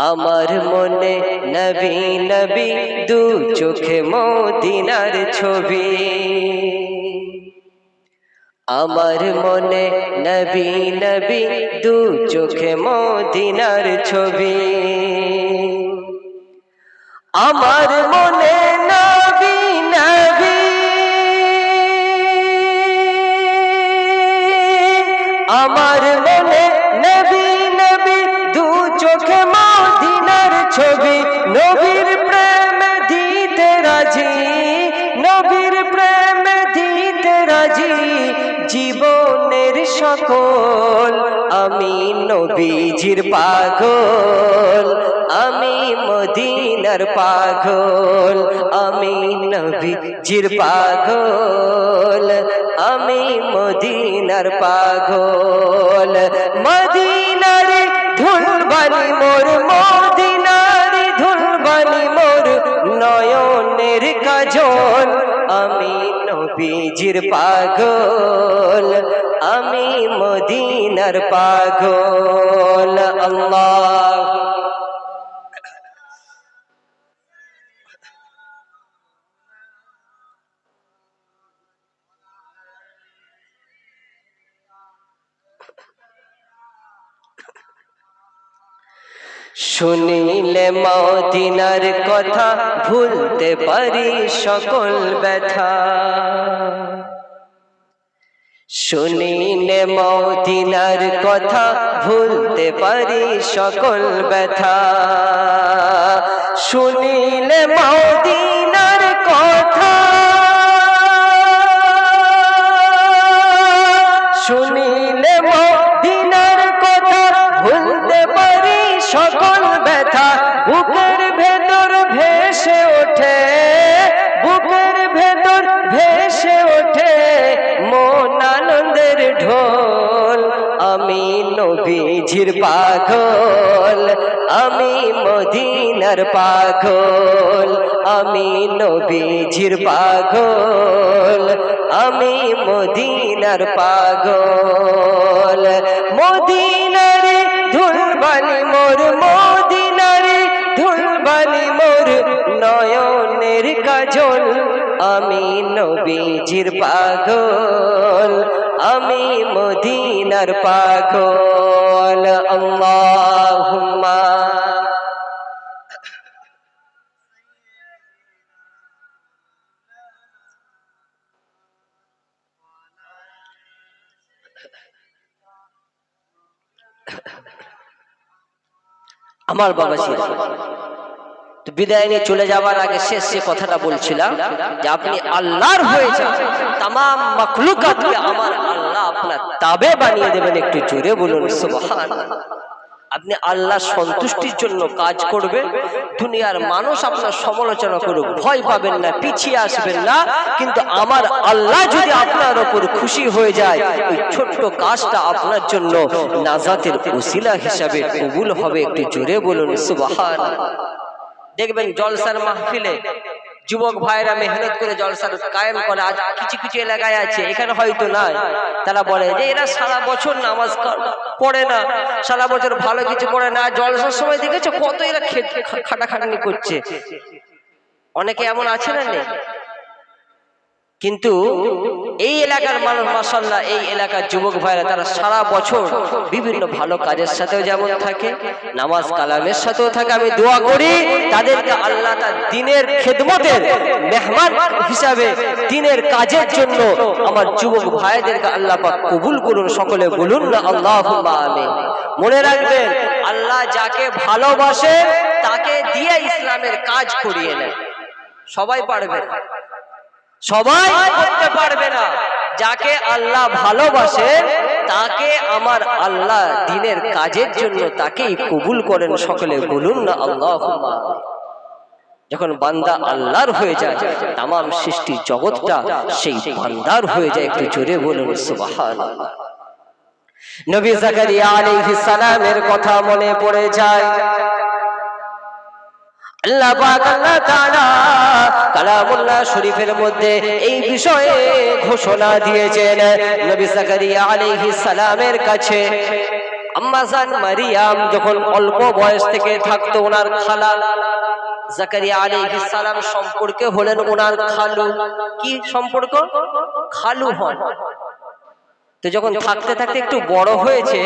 আমার মনে নবী নবী দু চোখে মদিনার ছবি। আমার মনে নবী নবী দু চোখে মদিনার ছবি। আমার মনে নবী নবী আমার ছবি, নবীর প্রেম দিতে রাজি, নবীর প্রেম দিতে রাজি, জীবনের সকল। আমি নবীজির পাগল, আমি মদিনার পাগল, আমি নবীজির পাগল, আমি মদিনার পাগল। মদিনার ধুলবানি মোর মদিনার নবীজির পাগল আমি মদিনার পাগল আল্লাহ। শুনিলে মদিনার কথা ভুলতে পারি সকল ব্যথা। শুনিলে মদিনার কথা ভুলতে পারি সকল ব্যথা। শুনিলে মদিনার সকল ব্যথা বুকের ভেতর ভেসে ওঠে, বুকের ভেতর ভেসে ওঠে। মন আনন্দের ঢোল, আমি নবীজির পাগল, আমি মদিনার পাগল, আমি নবীজির পাগল, আমি মদিনার পাগল। মদিনার ধুলবালি মোর মোদিনারে ধুলবালি মোর নয়নের কাজল। আমি নবীজির পাগল আমি মদিনার পাগল। আল্লাহুম্মা আমার বাবা ছিল। বিদায় নিয়ে চলে যাওয়ার আগে শেষ সে কথাটা বলছিলাম, যে আপনি আল্লাহর হয়েছে তাম মখলুকাতকে আমার আল্লাহ আপনার তাবে বানিয়ে দেবেন, একটু জোরে বলুন সুবহান আপনি আল্লাহ সন্তুষ্টির জন্য কাজ করবেন দুনিয়ার মানুষ আপনার সমালোচনা করুক। ভয় পাবেন না পিছিয়ে আসবেন না। কিন্তু আমার আল্লাহ যদি আপনার ওপর খুশি হয়ে যায় ওই ছোট্ট কাজটা আপনার জন্য নাজাতের উসিলা হিসাবে কবুল হবে। একটু জোরে বলুন সুবহান দেখবেন জলসার মাহফিলে যুবক ভাইরা মেহনত করে জলসার কায়েম করে আজ কিছু কিছু এলাকায় আছে এখানে হয়তো নাই। তারা বলে যে এরা সারা বছর নামাজ পড়ে না সারা বছর ভালো কিছু করে না জলসার সময় দেখেছ কত এরা খাটাখাটনি করছে। অনেকে এমন আছে না নেই? কিন্তু এই এলাকার মানুষ মাসাল্লাহ এই এলাকার যুবক ভাইরা, তারা সারা বছর বিভিন্ন ভালো কাজের সাথেও যেমন থাকে, নামাজ কালামের সাথেও থাকে। আমি দোয়া করি, তাদেরকে আল্লাহ তার দিনের খেদমতের মেহমান হিসাবে, দিনের কাজের জন্য আমার যুবক ভাইদেরকে আল্লাহ পাক কবুল করুন, সকলে বলুন না আল্লাহ আমি মনে রাখবেন, আল্লাহ যাকে ভালোবাসে, তাকে দিয়ে ইসলামের কাজ করিয়ে নেয় সবাই পারবে। সবাই করতে পারবে না। যাকে আল্লাহ ভালোবাসে, তাকে আমার আল্লাহ দিনের কাজের জন্য তাকেই কবুল করেন সকলে বলুন না আল্লাহ যখন বান্দা আল্লাহর হয়ে যায় তাম সৃষ্টি জগৎটা সেই বান্দার হয়ে যায়। একটু জোরে বলুন, সুবহানাল্লাহ। নবী জাকারিয়া আলাইহিস সালামের কথা মনে পড়ে যায়। শরীফের মধ্যে এই বিষয়ে ঘোষণা দিয়েছেন। নবী সালামের কাছে আম্মাজান মারিয়াম যখন অল্প বয়স থেকে থাকতো ওনার খালা, জাকারিয়া আলাইহিস সালাম সম্পর্কে হলেন ওনার খালু। কি সম্পর্ক? খালু হন। তো যখন থাকতে থাকতে একটু বড় হয়েছে,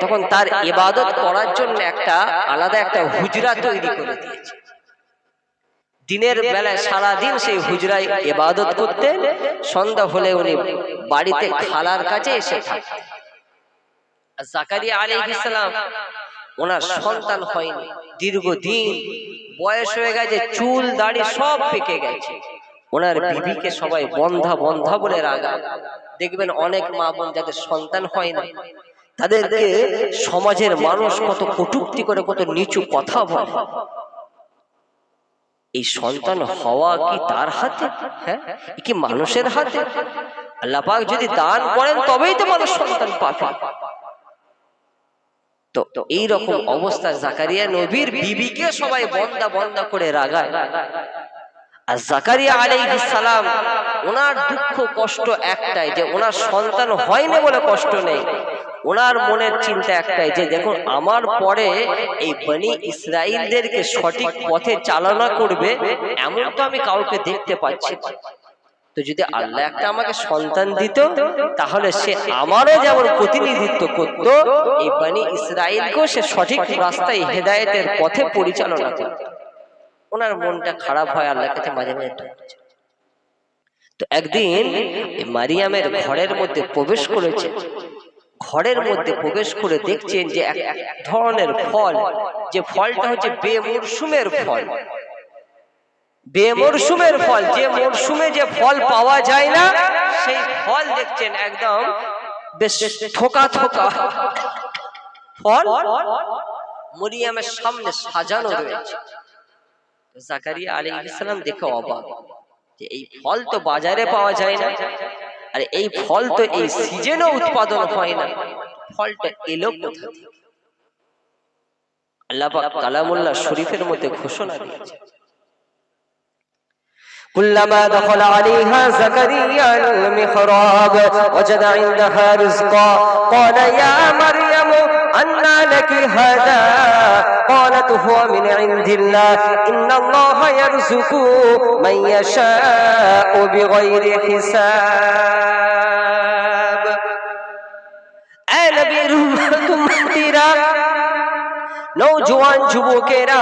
তখন তার ইবাদত করার জন্য একটা আলাদা একটা হুজরা তৈরি করে দিয়েছে। দিনের বেলায় সারা দিন সেই হুজরায় ইবাদত করতেন। সন্ধ্যা হলে উনি বাড়িতে খালার কাছে এসে থাকতেন। জাকারিয়া আলাইহিস সালাম ওনার সন্তান হয়নি। দীর্ঘদিন বয়স হয়ে গেছে চুল দাড়ি সব পেকে গেছে। ওনার বিবিকে সবাই বন্ধা বন্ধা বলে রাগা। দেখবেন অনেক মা বোন যাদের সন্তান হয় না তাদেরকে সমাজের মানুষ কত কটুক্তি করে কত নিচু কথা বলে। এই সন্তান হওয়া কি তার হাতে? হ্যাঁ? কি মানুষের হাতে? আল্লাহ পাক যদি দান করেন, তবেই তো মানুষ সন্তান পাবে। তো এই রকম অবস্থা জাকারিয়া নবীর বিবিকে সবাই বন্দা বন্দা করে রাগায়। আর জাকারিয়া আলাইহিস সালাম, ওনার দুঃখ কষ্ট একটাই যে ওনার সন্তান হয়নি বলে কষ্ট নেই। ওনার মনের চিন্তা একটাই যে দেখুন, আমার পরে এই বনি ইসরায়েলদেরকে সঠিক পথে চালনা করবে, এমন তো আমি কাউকে দেখতে পাচ্ছি। তো যদি আল্লাহ একটা আমাকে সন্তান দিত, তাহলে সে আমারও যেমন প্রতিনিধিত্ব করত, এই বানি ইসরায়েলকেও সে সঠিক রাস্তায় হেদায়েতের পথে পরিচালনা করত ওনার মনটা খারাপ হয়, আল্লাহর কাছে মাঝে মাঝে। তো একদিন মারিয়ামের ঘরের মধ্যে প্রবেশ করেছে ঘরের মধ্যে প্রবেশ করে দেখছেন যে এক ধরনের ফল যে ফলটা হচ্ছে বেমরসুমের ফল। বেমরসুমের ফল যে মরশুমে যে ফল পাওয়া যায় না সেই ফল দেখছেন একদম বেশ থোকা থোকা ফল। মরিয়ামের সামনে সাজানো রয়েছে। জাকারিয়া আলাইহিস সালাম দেখে অবাক যে এই ফল তো বাজারে পাওয়া যায় না। আর এই ফল তো এই সিজনও উৎপাদন হয় না ফলটা এলো কোথা থেকে আল্লাহ পাক কালামুল্লাহ শরীফের মধ্যে ঘোষণা দিয়েছে كلما دخل عليها زكريا المحراب وجد عندها رزقا قال يا مريم أنى لك هذا قالت هو من عند الله إن الله يرزق من يشاء بغير حساب. أنا نبي روح নৌজওয়ান যুবকেরা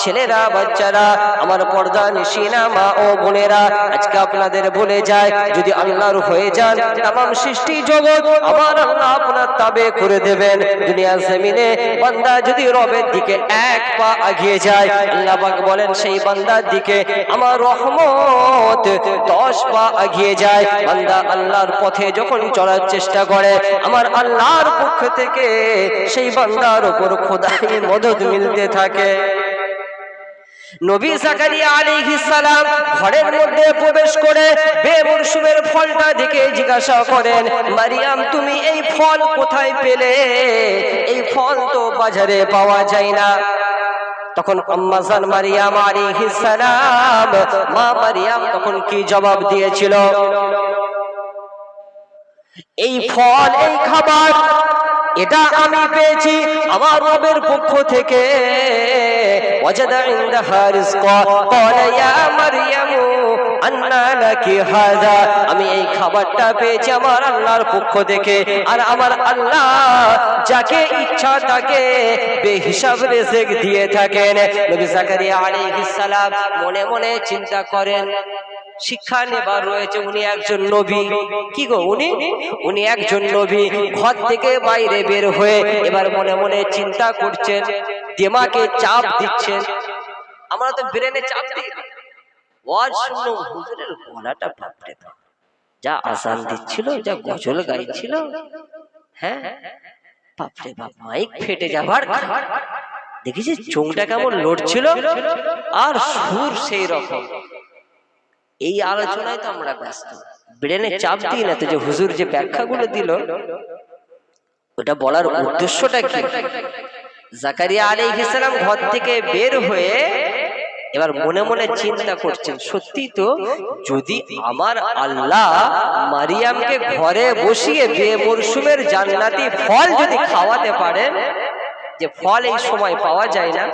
ছেলেরা বাচ্চারা আমার পর্দা নিশিনা মা ও বোনেরা আজকে আপনাদের বলে যায় যদি আল্লাহর হয়ে যান তাম সৃষ্টি জগৎ আমার আল্লাহ আপনার তাবে করে দেবেন। দুনিয়া জমিনে বান্দা যদি রবের দিকে এক পা আগিয়ে যায় আল্লাহ পাক বলেন সেই বান্দার দিকে আমার রহমত দশ পা আগিয়ে যায়। বান্দা আল্লাহর পথে যখন চলার চেষ্টা করে আমার আল্লাহর পক্ষ থেকে সেই বান্দার উপর খোদাই মদত মিলতে থাকে। এই ফল তো বাজারে পাওয়া যায় না। তখন মারিয়াম মারিয়াম, তখন কি জবাব দিয়েছিল? এই ফল, এই খাবার এটা আমি পেয়েছি আমার রবের পক্ষ থেকে। আমি এই খাবারটা পেয়েছি আমার আল্লাহর পক্ষ থেকে। আর আমার আল্লাহ যাকে ইচ্ছা তাকে বেহিসাব দিয়ে থাকেন। মনে মনে চিন্তা করেন শিক্ষা নেবার রয়েছে, উনি একজন নবী। কি গো, উনি? উনি একজন নবী, ঘর থেকে বাইরে বের হয়ে এবার মনে মনে চিন্তা করছেন, দেমাকে চাপ দিচ্ছেন। আমরা তো ব্রেনে চাপ দিই যা যা গজল হ্যাঁ? বাপরে বাপ, মাইক ফেটে যাবার চোখটা কেমন লড়ছিল? আর সুর সেই রকম। এই আলোচনায় তো আমরা ব্যস্ত। ব্রেনে চাপ দিই না তো যে হুজুর যে ব্যাখ্যাগুলো দিল ওটা বলার উদ্দেশ্যটা কি? জাকারিয়া আলাইহিস সালাম ঘর থেকে বের হয়ে এবার মনে মনে চিন্তা করছেন সত্যি তো যদি আমার আল্লাহ মারিয়ামকে ঘরে বসিয়ে বিয়ে মরশুমের জান্নাতি ফল যদি খাওয়াতে পারেন যে ফল এই সময় পাওয়া যায় না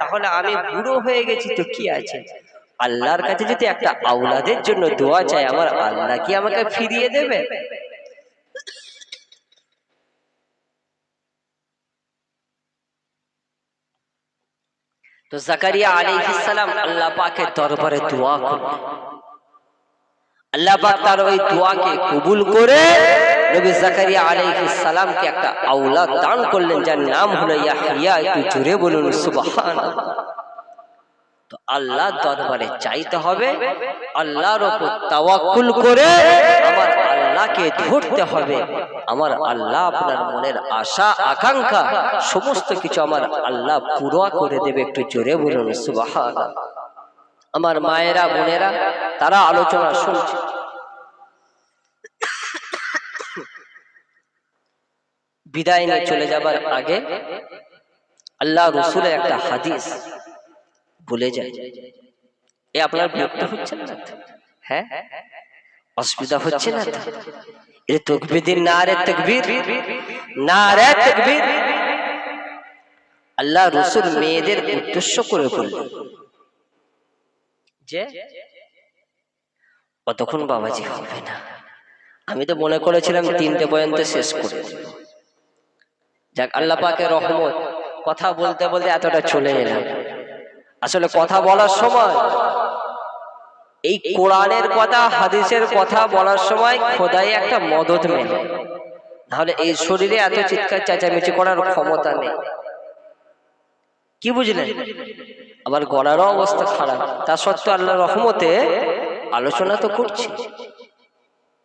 তাহলে আমি বুড়ো হয়ে গেছি তো কি আছে? আল্লাহর কাছে যদি একটা আওলাদের জন্য দোয়া চাই, আমার আল্লাহ কি আমাকে ফিরিয়ে দেবে? তো জাকারিয়া আলাইহিস সালাম আল্লাহ পাকের দরবারে দোয়া আল্লাহ পাক তার ওই দোয়াকে কবুল করে নবী জাকারিয়া আলাইহিস সালামকে একটা আওলাদ দান করলেন, যার নাম হলো ইয়াহইয়া একটু জোরে বলুন, সুবহানাল্লাহ। তো আল্লাহ দরবারে চাইতে হবে আল্লাহর উপর তাওয়াক্কুল করে আমার আল্লাহকে ধরতে হবে। আমার আল্লাহ আপনার মনের আশা আকাঙ্ক্ষা সমস্ত কিছু আমার আল্লাহ পুরো করে দেবে। একটু জোরে বলুন সুবহানাল্লাহ। আমার মায়েরা বোনেরা তারা আলোচনা শুনছে বিদায় নিয়ে চলে যাবার আগে আল্লাহ রসুলের একটা হাদিস। ভুলে যায়। এ আপনার বিরক্ত হচ্ছে না? হ্যাঁ? অসুবিধা হচ্ছে না? এ তকবির না রে তকবির না রে তকবির। আল্লাহ রসুল মেয়েদের উদ্দেশ্য করে বললেন যে কতক্ষণ বাবাজি হবে না। আমি তো মনে করেছিলাম তিনটে পর্যন্ত শেষ করে যাক, আল্লাহ পাকে রহমত। কথা বলতে বলতে এতটা চলে এলাম। আসলে কথা বলার সময় এই কোরআনের কথা হাদিসের কথা বলার সময় খোদাই একটা মদত মেলে তাহলে এই শরীরে এত চিৎকার চেঁচামেচি করার ক্ষমতা নেই। কি বুঝলেন? আবার গলারও অবস্থা খারাপ। তা সত্ত্বেও আল্লাহ রহমতে আলোচনা তো করছি।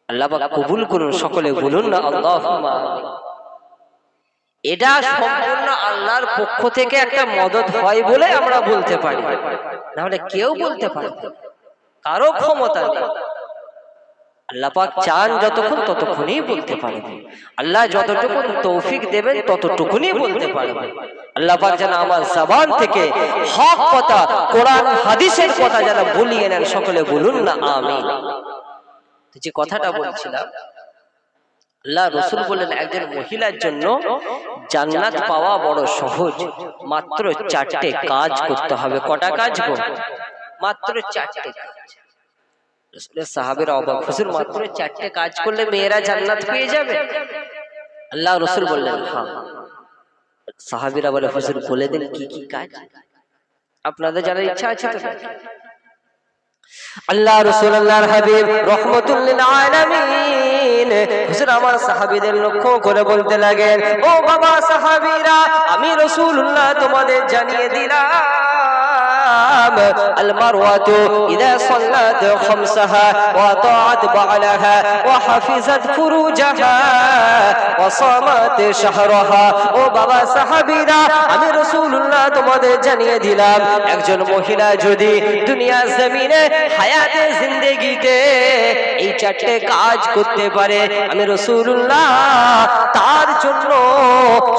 আল্লাহ পাক কবুল করুন সকলে বলুন না আল্লাহ এটা সম্পূর্ণ আল্লাহর পক্ষ থেকে একটা মদত হয় বলে আমরা বলতে পারি। নাহলে কেউ বলতে পারে। কারও ক্ষমতা নেই। আল্লাহ চান যতক্ষণ ততক্ষণই বলতে পারবে আল্লাহ যতটুকু তৌফিক দেবেন ততটুকুনি বলতে পারবে আল্লাহ পাক যেন আমার জবান থেকে হক কথা, কোরআন, হাদিসের কথা যেন বলিয়ে নেন, সকলে বলুন না, আমিন। তো যে কথাটা বলছিলাম আল্লাহ রসুল বললেন, একজন মহিলার জন্য জান্নাত পাওয়া বড় সহজ। মাত্র চারটে কাজ করতে হবে। কটা কাজ মাত্র চারটে কাজ। সাহাবের অবাক মাত্র চারটে কাজ করলে মেয়েরা জান্নাত পেয়ে যাবে? আল্লাহ রসুল বললেন হ্যাঁ। সাহাবিরা বলে কি কি আপনাদের জানার ইচ্ছা আছে তো? আল্লাহ রসুল্লাহর হাবিব রহমতুল্লিন আলামিন হুজুর আমার সাহাবীদের লক্ষ্য করে বলতে লাগেন ও বাবা সাহাবীরা আমি রসুল্লাহ তোমাদের জানিয়ে দিলাম المروة إذا صلت خمسها وطاعت بعلها وحفظت فروجها وصامت شهرها ও বাবা সাহাবীরা আমি রাসূলুল্লাহ তোমাদের জানিয়ে দিলাম একজন মহিলা যদি দুনিয়া জমিনে হায়াতে জিন্দেগিতে এই চারটে কাজ করতে পারে আমি রাসূলুল্লাহ তার জন্য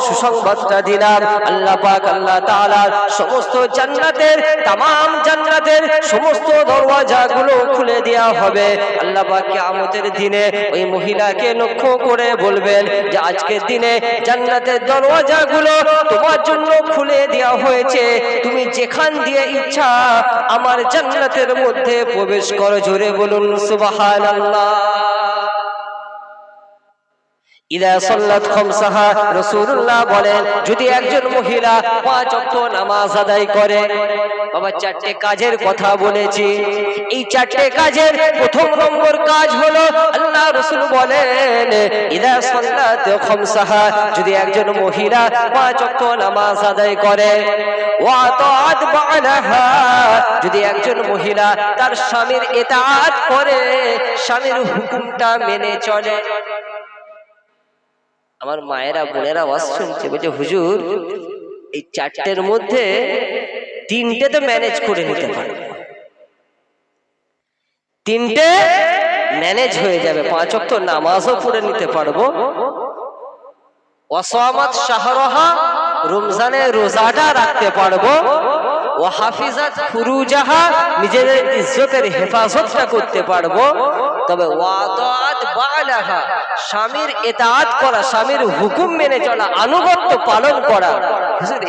সুসংবাদটা দিলাম আল্লাহ পাক আল্লাহ তাআলার সমস্ত জান্নাতের তাম জান্নাতের সমস্ত দরওয়াজাগুলো খুলে দেওয়া হবে। আল্লাহ পাক কিয়ামতের দিনে ওই মহিলাকে লক্ষ্য করে বলবেন যে আজকের দিনে জান্নাতের দরওয়াজাগুলো তোমার জন্য খুলে দেওয়া হয়েছে। তুমি যেখান দিয়ে ইচ্ছা আমার জান্নাতের মধ্যে প্রবেশ করো। জোরে বলুন, সুবহানাল্লাহ। ইদা সাল্লাত খামসাহা রাসূলুল্লাহ বলেন যদি একজন মহিলা পাঁচ ওয়াক্ত নামাজ আদায় করে বাবা চারটে কাজের কথা বলেছি। এই চারটে কাজের প্রথম নম্বর কাজ হলো আল্লাহ রাসূল বলেন ইদা সাল্লাত খামসাহা যদি একজন মহিলা পাঁচ ওয়াক্ত নামাজ আদায় করে ওয়া তাআত বালাহা যদি একজন মহিলা তার স্বামীর ইতাআত করে স্বামীর হুকুমটা মেনে চলে। আমার মায়েরা বোনেরা ওয়াজ শুনছে বলছে হুজুর এই চারটের মধ্যে তিনটে তো ম্যানেজ করে নিতে পারব। তিনটে ম্যানেজ হয়ে যাবে পাঁচ অক্ট নামাজও পড়ে নিতে পারব। ওয়াসামাত শাহরহা রমজানে রোজাটা রাখতে পারব। ও হাফিজাত ফুরুজাহা নিজেদের ইজ্জতের হেফাজতটা করতে পারব। তবে ওয়াতাত স্বামীর এতাত করা, স্বামীর হুকুম মেনে চলা, আনুগত্য পালন করা।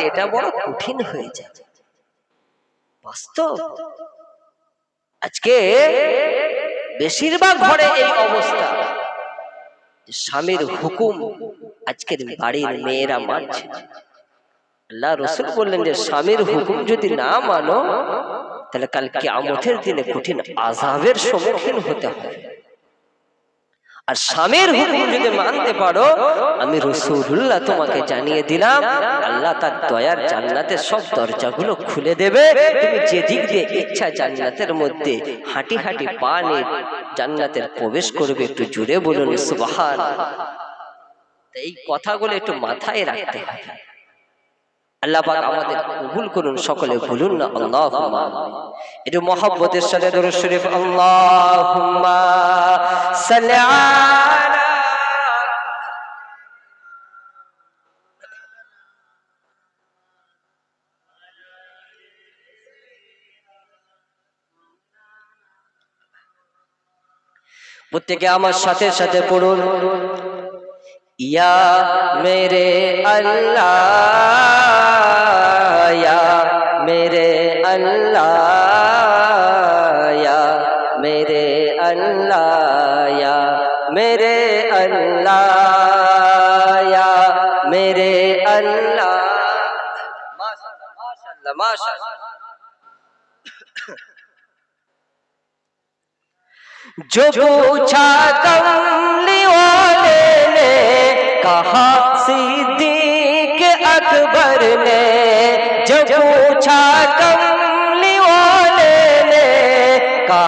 এটা বড় কঠিন হয়ে যায়। আজকে বেশিরভাগ ঘরে এই অবস্থা। স্বামীর হুকুম আজকের বাড়ির মেয়েরা মানছে। আল্লাহ রসুল বললেন যে, স্বামীর হুকুম যদি না মানো, তাহলে কাল কিয়ামতের দিনে কঠিন আজাবের সম্মুখীন হতে হবে। আর স্বামীর হুকুম যদি মানতে পারো আমি রসুল্লাহ তোমাকে জানিয়ে দিলাম আল্লাহ তার দয়ার জান্নাতে সব দরজাগুলো খুলে দেবে। তুমি যেদিক দিয়ে ইচ্ছা জান্নাতের মধ্যে হাঁটি হাঁটি পা নিয়ে জান্নাতের প্রবেশ করবে একটু জুড়ে বলুন সুবহান এই কথাগুলো একটু মাথায় রাখতে হবে। আল্লাহ পাক আমাদের কবুল করুন, সকলে ভুলুন না, আল্লাহুম্মা একটু মহব্বতের সাথে দরুদ শরীফ, আল্লাহুম্মা সাল্লি আলা প্রত্যেকে আমার সাথে সাথে পড়ুন। ইয়া মেরে আল্লাহ। اللہ یا میرے اللہ یا میرے اللہ یا میرے اللہ ماشاء جو پوچھا کملی والے نے کہا صدیق اکبر نے، جو پوچھا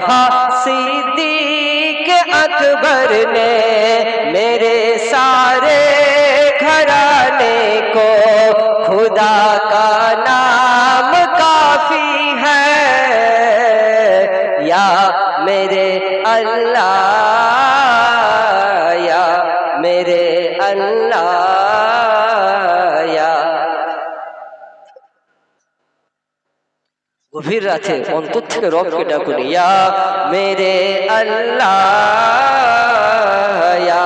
کہا، صدیق اکبر نے میرے سارے گھرانے کو خدا کا نام کافی ہے یا میرے اللہ গভীর تھے روپ کے রবকে یا میرے اللہ یا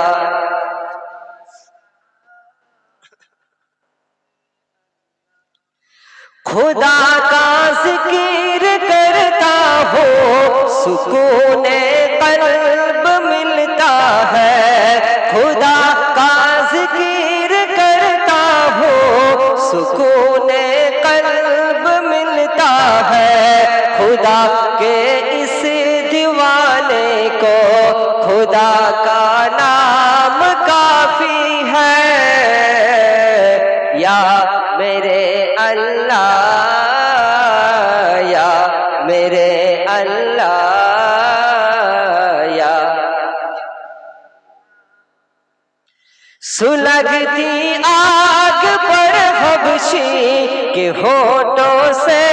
خدا کا ذکر کرتا ہو سکون قلب ملتا ہے خدا کا ذکر خدا کا نام کافی ہے۔ یا میرے اللہ، یا میرے اللہ، یا سلگتی آگ پر حبشی کے ہوٹوں سے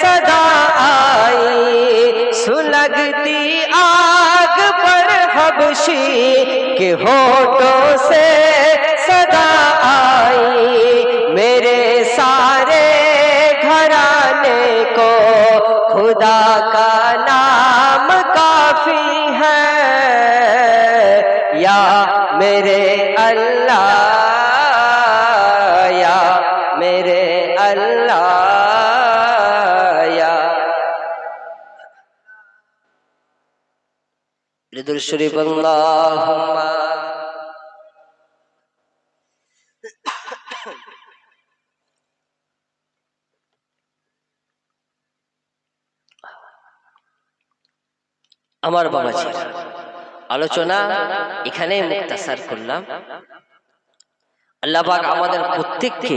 صدا آئی۔ سلگتی آگ خوشی کے ہوٹوں سے صدا آئی۔ میرے سارے گھرانے کو خدا کا نام کافی ہے۔ یا میرے اللہ দূর শরীফ আল্লাহুম্মা। আমার বাবাজি আলোচনা এখানে মুক্তাসার করলাম। আল্লাহবাক আমাদের প্রত্যেককে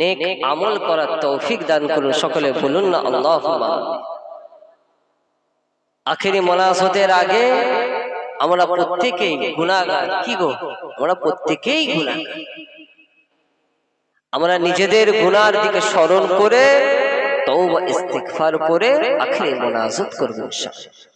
নেক আমল করার তৌফিক দান করুন। সকলে বলুন না আল্লাহ আখেরি মনাসতের আগে আমরা প্রত্যেকেই গুণাগার কি গো? আমরা প্রত্যেকেই গুণাগার আমরা নিজেদের গুনার দিকে স্মরণ করে তৌবা ইস্তিগফার করে আখেরি মোনাজাত করব ইনশাআল্লাহ।